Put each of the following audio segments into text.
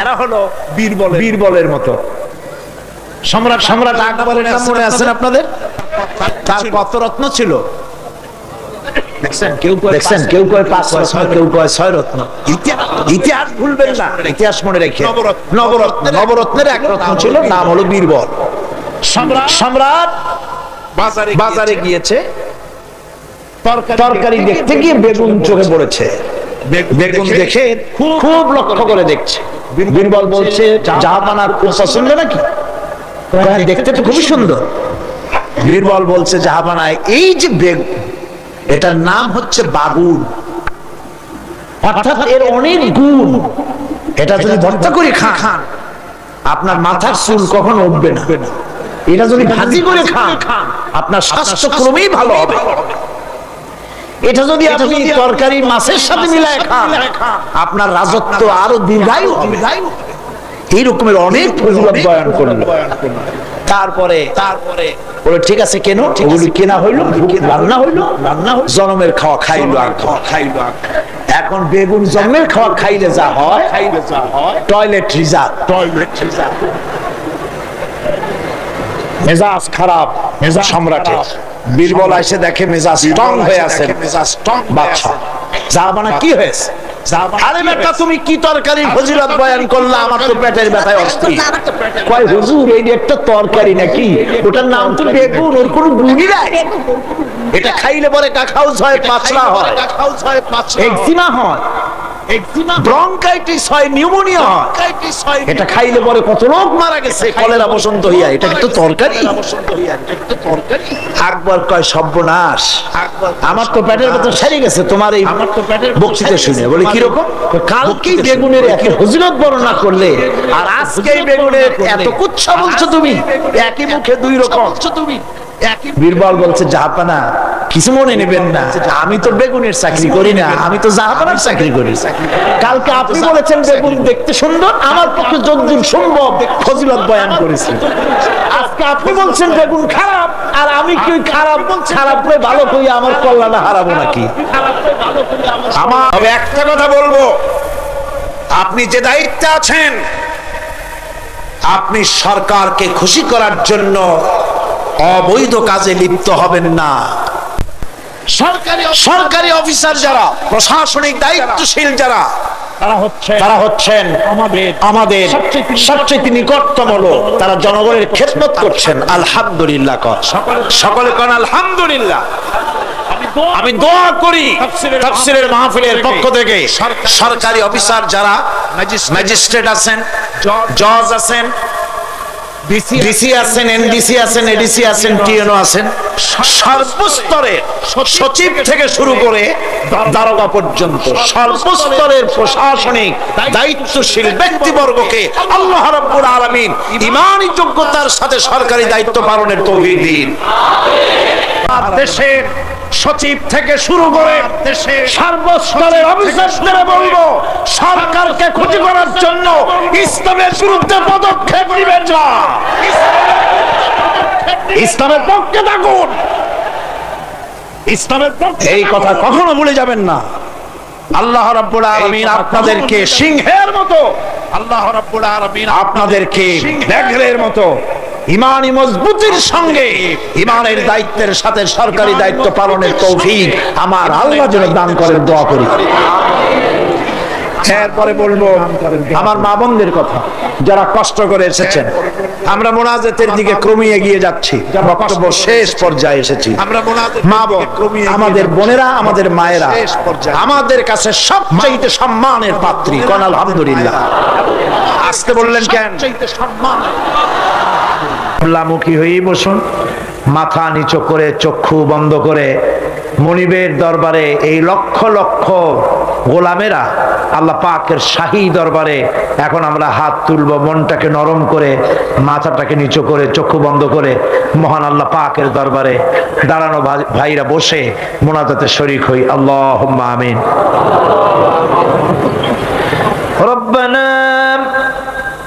এরা হলো বীরবল বীরবলের মতো। সম্রাট সম্রাট আকবরের নাম মনে আছেন আপনাদের? তার কত রত্ন ছিল। কেউ দেখছেন? কেউ কয় পাঁচ রত্ন। কেউ কয় ছয় রত্ন। ইতিহাস ভুলবেন না। ইতিহাস মনে রেখে। নবরত্ন নবরত্নের এক রত্ন ছিল নাম হলো বীরবল। সম্রাট সম্রাট বাজারে গিয়েছে। তরকারি দেখতে গিয়ে বেগুন চোখে পড়েছে। বেগুন দেখে খুব লক্ষ্য করে দেখছে। বীরবল বলছে জাহাপানা নাকি? দেখতে তো খুবই সুন্দর। বীরবল বলছে এই যে বেগুন এটার নাম হচ্ছে বাগুন অর্থাৎ এর অনেক গুণ। এটা যদি ভর্তা করে খান আপনার মাথার চুল কখনো উঠবে না। এটা যদি ভাজি করে খান আপনার স্বাস্থ্য ক্রমেই ভালো হবে। এটা যদি আপনি তরকারি মাছের সাথে মিলায় খান আপনার রাজত্ব আরও দীর্ঘায়ু হবে। এই রকমের অনেক ফজিলত বয়ান করল তারপরে তারপরে বলে ঠিক আছে কেন? ওগুলি কেনা হইল রান্না হইল রান্না হইল। জনমের খাওয়া খাইলো আর খাওয়া খাইলো এখন বেগুন জন্মের খাওয়া খাইলে যা হয় খাইলে যা হয়। Toilet reserve. Toilet reserve. মেজাজ খারাপ মেজাজ সম্রাটের। বীরবল এসে দেখে মেজাজ স্ট্রং হয়ে আছে মেজাজ স্ট্রং বাদশা। জাহাবানা কি হয়েছে? আরে বেটা তুমি কি তরকারি ফজিলত বয়ান করলা? আমার তো পেটের ব্যথায় অস্থির। কয় হুজুর এই একটা তরকারি নাকি? ওটার নাম তো বেগুন ওর কোনো গুণই নাই। এটা খাইলে পরে পাতলা হয়। একজিমা হয়। ব্রঙ্কাইটিস হয় নিউমোনিয়া। হয় এটা খাইলে পরে কত লোক মারা গেছে কলেরা বসন্ত হইয়া। এটা কিন্তু তরকারি। আকবর কয় সর্বনাশ। আমার তো পেটের ভেতর সারি গেছে তোমার এই বক্তৃতা শুনে। বলে কীরকম? কালকেই বেগুনের এত হজিরত বর্ণনা করলে আর আজকেই বেগুনের এত কুচ্ছা বলছো তুমি। একই মুখে দুই রকম। তুমি। বীরবল বলছে, জাহাপানা, কিছু মনে নেবেন না। আমি তো বেগুনের চাকরি করি না, আমি তো জাহাপানার চাকরি করি। কালকে আপনি বলেছেন বেগুন দেখতে সুন্দর, আমার পক্ষে যদ্দূর সম্ভব ফজিলত বয়ান করেছি। আজকে আপনি বলছেন বেগুন খারাপ, আর আমি কি খারাপ খারাপ করে ভালো করি, আমার হারাবো নাকি? আমার একটা কথা বলব। আপনি যে দায়িত্বে আছেন, আপনি সরকারকে খুশি করার জন্য অবৈধ কাজে লিপ্ত হবেন না। সরকারি সরকারি অফিসার যারা প্রশাসনিক দায়িত্বশীল যারা তারা হচ্ছেন আমাদের সবচেয়ে নিকটতম লোক। তারা জনগণের খেদমত করছেন। আলহামদুলিল্লাহ কর। সকলে কন আলহামদুলিল্লাহ। আমি দোয়া করি তাফসীরের মাহফিলের পক্ষ থেকে। সরকারি অফিসার যারা ম্যাজিস্ট্রেট আছেন জজ আছেন ডিসি আছেন এনডিসি আছেন এডিসি আছেন টিএনও আছেন। সর্বস্তরে সচিব থেকে শুরু করে দারোগা পর্যন্ত সর্বস্তরের প্রশাসনিক দায়িত্বশীল ব্যক্তিবর্গকে আল্লাহ রাব্বুল আলামিন ইমানি যোগ্যতার সাথে সরকারি দায়িত্ব পালনের তৌফিক দিন। দেশের সচিব থেকে শুরু করে সর্বস্তরের অফিসারদের বলব সরকারকে ক্ষতি করার জন্য ইসলামের বিরুদ্ধে পদক্ষেপ নেবেন না। ইসলামের পক্ষে থাকুন। ইসলামের পক্ষে এই কথা কখনো ভুলে যাবেন না। আল্লাহ রাব্বুল আলামিন আপনাদেরকে সিংহের মতো আল্লাহ রাব্বুল আলামিন আপনাদেরকে ব্যাঘ্রের মতো ইমানি মজবুতির সঙ্গে ইমানের দায়িত্বের সাথে সরকারি দায়িত্ব পালনের তৌফিক আমার আল্লাহ যেন দান করেন দোয়া করি। এরপরে বলব আমার মা বোনদের কথা যারা কষ্ট করে এসেছেন। আমরা মোনাজেতের দিকে ক্রমিয়ে এগিয়ে যাচ্ছি বক্তব্য শেষ পর্যায়ে এসেছি। আমরা মোনাজাতের মা বোন আমাদের বোনেরা আমাদের মায়েরা শেষ পর্যায়ে। আমাদের কাছে সবচাইতে সম্মানের পাত্রী কোন আলহামদুলিল্লাহ। আসতে বললেন কেন? সম্মান আল্লামুখী হয়েই বসুন। মাথা নিচু করে, চক্ষু বন্ধ করে। মনিবের দরবারে এই লক্ষ লক্ষ গোলামেরা আল্লাহ পাকের শাহী দরবারে এখন আমরা হাত তুলব, মনটাকে নরম করে, মাথাটাকে নিচু করে, চক্ষু বন্ধ করে, মহান আল্লাহ পাকের দরবারে দাঁড়ানো ভাইরা বসে মোনাজাতে শরিক হই। আল্লাহ আমিন। রব্বানা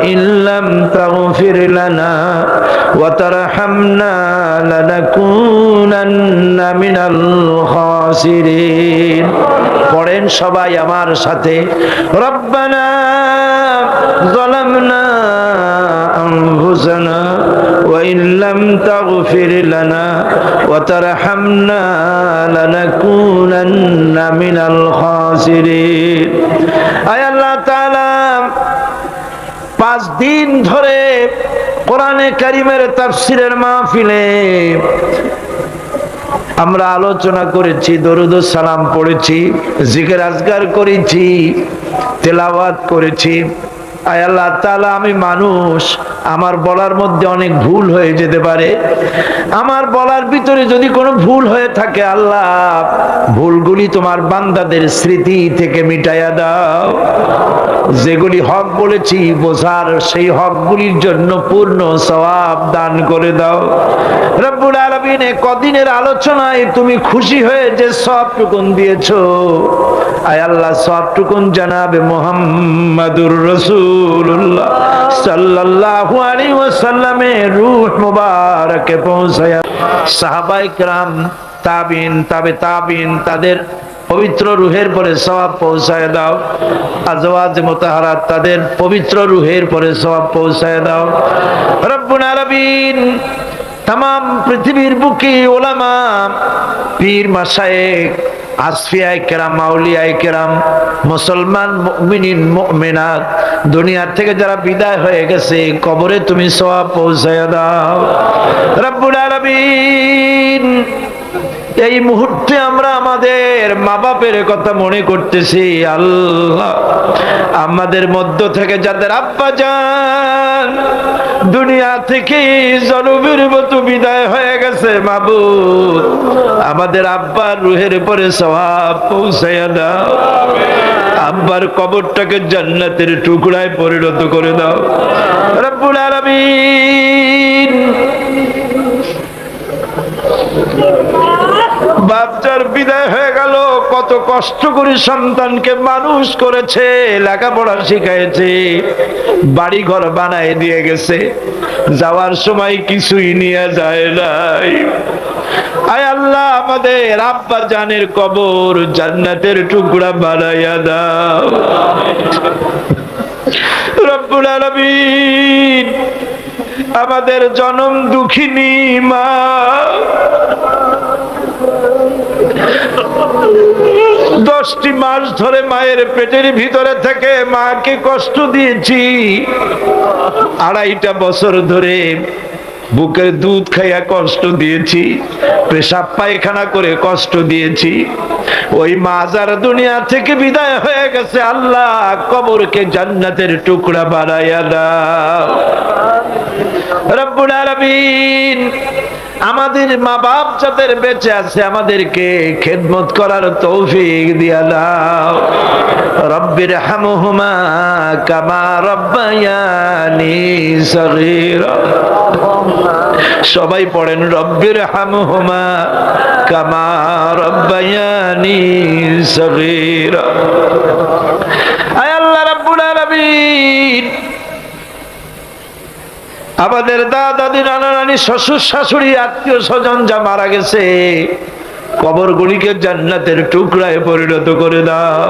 وإن لم تغفر لنا وترحمنا لنكونن من الخاسرين পড়েন সবাই আমার সাথে রব্বানা ظلمنا أنفسنا وإن لم تغفر لنا وترحمنا لنكونن من الخاسرين আয় আল্লাহ তাআলা পাঁচ দিন ধরে কোরআনে কারিমের তাফসিরের মাহফিলে আমরা আলোচনা করেছি, দরুদ সালাম পড়েছি, জিকের আজগার করেছি, তেলাওয়াত করেছি। আল্লাহ আমি মানুষ, আমার বলার মধ্যে অনেক ভুল হয়ে যেতে পারে। আমার বলার ভিতরে যদি কোনো ভুল হয়ে থাকে, আল্লাহ, ভুলগুলি তোমার বান্দাদের স্মৃতি থেকে মিটাইয়া দাও। যেগুলি হক বলেছি, বোঝার সেই হকগুলির জন্য পূর্ণ সওয়াব দান করে দাও। রব্বুল আলামিন কদিনের আলোচনায় তুমি খুশি হয়ে যে সবটুকুন দিয়েছ। আয় আল্লাহ সবটুকুন জানাবে মোহাম্মদুর রসুল্লাহ সাল্লাল্লাহু আলাইহি ওয়াসাল্লামের রূহ মুবারকে পৌঁছায়া সাহাবায়ে کرام তাবিন তাবে তাবিন তাদের পবিত্র রুহের পরে সওয়াব পৌঁছায় দাও আজওয়াজ মুতাহারাত তাদের পবিত্র রুহের পরে সওয়াব পৌঁছায় দাও রব্বুল আলামিন তাম পৃথিবীর বুকে ওলামা পীর মাসায়েক আসফিয়ায় কেরাম, মাউলিয়ায় কেরাম, মুসলমান মুমিনিন দুনিয়ার থেকে যারা বিদায় হয়ে গেছে, কবরে তুমি পৌঁছায় দাও। এই মুহূর্তে আমরা আমাদের মা বাপের কথা মনে করতেছি, আল্লাহ, আমাদের মধ্য থেকে যাদের আব্বা যান দুনিয়া থেকে জনমের মতো বিদায় হয়ে গেছে, মাবুদ। আমাদের আব্বার রুহের পরে সবাব পৌঁছায় দাও। আব্বার কবরটাকে জান্নাতের টুকরায় পরিণত করে দাও। রব্বুল আলামিন। বাচ্চার বিদায় হয়ে গেল। কত কষ্ট করে সন্তানকে মানুষ করেছে, লেখাপড়া শিখাইছে বাড়ি ঘর বানায় দিয়ে গেছে। যাওয়ার সময় কিছুই নিয়ে যায় নাই। আয় আল্লাহ, আমাদের আব্বা জানের কবর জান্নাতের টুকরা বানাইয়া দাও। রব্বুল আলামিন, আমাদের জনম দুঃখিনী মা। দশটি মাস ধরে মায়ের পেটের ভিতরে থেকে মাকে কষ্ট দিয়েছি। আড়াইটা বছর ধরে বুকের দুধ খাইয়া কষ্ট দিয়েছি, পেশাব পায়খানা করে কষ্ট দিয়েছি। ওই মাজার দুনিয়া থেকে বিদায় হয়ে গেছে আল্লাহ, কবরকে জান্নাতের টুকরা বানাইয়া দাও। রব্বুল আলামিন আমাদের মা বাপ যাদের বেঁচে আছে, আমাদেরকে খেদমত করার তৌফিক দিয়া দাও। রব্বির হামহুমা কামা রব্বায়ানি সগীরা। সবাই পড়েন, রব্বির হামহুমা কামা রব্বায়ানি সগীরা। আয় আল্লাহ রাব্বুল আলামিন। আমাদের দাদা দাদি নানা নানি, শ্বশুর শাশুড়ি, আত্মীয় স্বজন যা মারা গেছে, কবর গুলিকে জান্নাতের টুকরায় পরিণত করে দাও।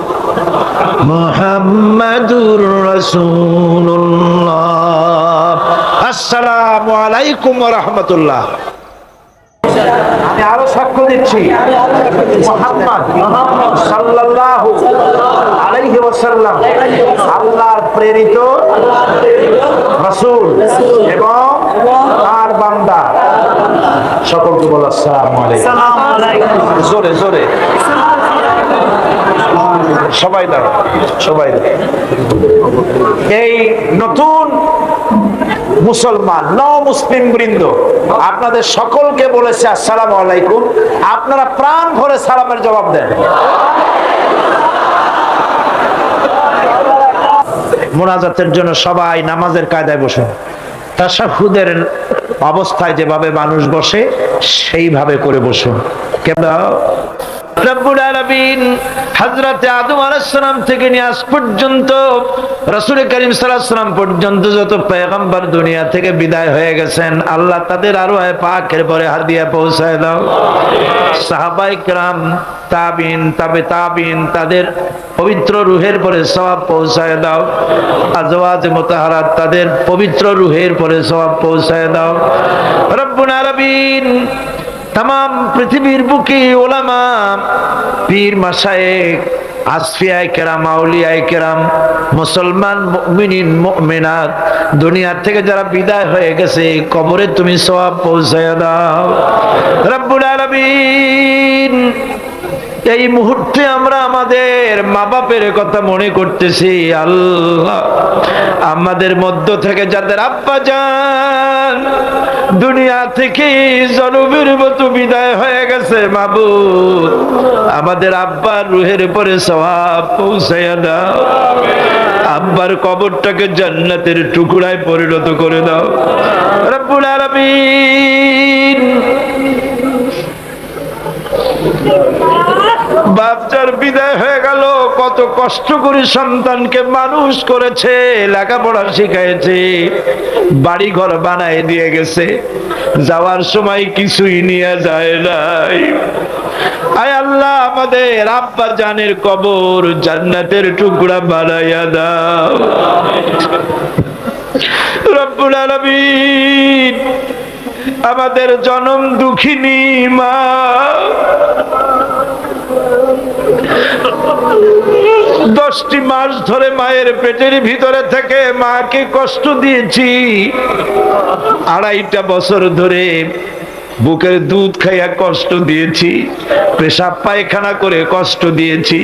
মোহাম্মদুর রসুল্লাহ আসসালামু আলাইকুম রহমতুল্লাহ। আমি আরও সাক্ষ্য দিচ্ছি। মোহাম্মদ সাল্লাল্লাহু আলাইহি ওয়াসাল্লাম আল্লাহর প্রেরিত রাসূল এবং তার বান্দা। সকলকে বলো আসসালামু আলাইকুম। জোরে জোরে। সবাই দাও সবাই এই নতুন মুসলমান ন মুসলিম বৃন্দ, আপনাদের সকলকে বলেছে আসসালামু আলাইকুম। আপনারা প্রাণ ভরে সালামের জবাব দেন। মোনাজাতের জন্য সবাই নামাজের কায়দায় বসুন। তাসাহুদের অবস্থায় যেভাবে মানুষ বসে, সেইভাবে করে বসুন। কেমন? রব্বুল আলামিন হযরতে আদম আলাইহিস সালাম থেকে নিয়ে আজ পর্যন্ত রাসূল করিম সাল্লাল্লাহু আলাইহি সাল্লাম পর্যন্ত যত পয়গম্বর দুনিয়া থেকে বিদায় হয়ে গেছেন আল্লাহ তাদের আরো পাকের পরে হাদিয়া পৌঁছায় দাও সাহাবাই کرام তাবিন তাবে তাবিন তাদের পবিত্র রুহের পরে সওয়াব পৌঁছায় দাও আজওয়াজ মুতাহারাত তাদের পবিত্র রুহের পরে সওয়াব পৌঁছায় দাও রব্বুল আলামিন তাম পৃথিবীর বুকে ওলামা, পীর মাসায়েক আসফিয়ায় কেরাম কেরাম, মুসলমান দুনিয়ার থেকে যারা বিদায় হয়ে গেছে, কবরে তুমি সব পৌঁছায় দাও। রব্বুল আলামিন এই মুহূর্তে আমরা আমাদের মা বাপের কথা মনে করতেছি, আল্লাহ। আমাদের মধ্য থেকে যাদের আব্বা যান, দুনিয়া থেকে জনমের মতো বিদায় হয়ে গেছে, মাবুদ। আমাদের আব্বার রুহের পরে সবাব পৌঁছাইয়া দাও। আব্বার কবরটাকে জান্নাতের টুকরায় পরিণত করে দাও। রব্বুল আলামিন। বাচ্চার বিদায় হয়ে গেল। কত কষ্ট করে সন্তানকে মানুষ করেছে, লেখাপড়া শিখাইছে বাড়ি ঘর বানায় দিয়ে গেছে। যাওয়ার সময় কিছুই নিয়ে যায় নাই। আয় আল্লাহ, আমাদের আব্বা জানের কবর জান্নাতের টুকরা বানাইয়া দাও। রব্বুল আলামিন, আমাদের জনম দুঃখিনী মা। দশটি মাস ধরে মায়ের পেটের ভিতরে থেকে মাকে কষ্ট দিয়েছি। আড়াইটা বছর ধরে বুকের দুধ খাইয়া কষ্ট দিয়েছি, পেশাব পায়খানা করে কষ্ট দিয়েছি।